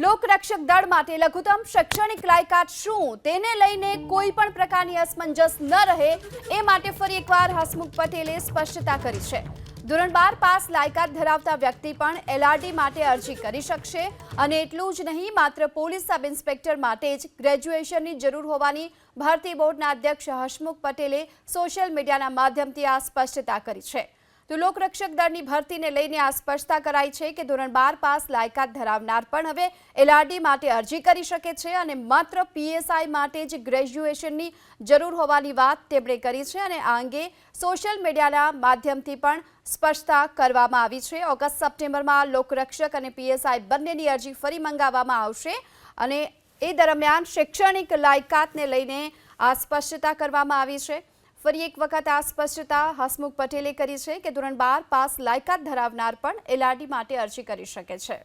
લોકરક્ષક દળ માટે લઘુત્તમ શૈક્ષણિક લાયકાત શું? તેને લઈને કોઈ પણ પ્રકારની અસમંજસ ન રહે, એ માટે ફરી એકવાર હસમુખ પટેલે સ્પષ્ટતા કરી છે. ધોરણ બાર પાસ લાયકાત ધરાવતા વ્યક્તિ પણ એલઆરડી માટે અરજી કરી શકશે અને એટલું જ નહીં, માત્ર પોલીસ સબ ઇન્સ્પેક્ટર માટે જ ગ્રેજ્યુએશનની જરૂર હોવાની ભારતીય બોર્ડના અધ્યક્ષ હસમુખ પટેલે સોશિયલ મીડિયાના માધ્યમથી આ સ્પષ્ટતા કરી છે. તો લોકરક્ષક દળની ભરતીને લઈને આ સ્પષ્ટતા કરાઈ છે કે ધોરણ બાર પાસ લાયકાત ધરાવનાર પણ હવે એલઆરડી માટે અરજી કરી શકે છે અને માત્ર પીએસઆઈ માટે જ ગ્રેજ્યુએશનની જરૂર હોવાની વાત તેમણે કરી છે અને આ અંગે સોશિયલ મીડિયાના માધ્યમથી પણ સ્પષ્ટતા કરવામાં આવી છે. ઓગસ્ટ સપ્ટેમ્બરમાં લોકરક્ષક અને પીએસઆઈ બંનેની અરજી ફરી મંગાવવામાં આવશે અને એ દરમિયાન શૈક્ષણિક લાયકાતને લઈને આ સ્પષ્ટતા કરવામાં આવી છે. ફરી એક વખત આ સ્પષ્ટતા હસમુખ પટેલે કરી છે કે ધોરણ બાર પાસ લાયકાત ધરાવનાર પણ એલઆરડી માટે અરજી કરી શકે છે.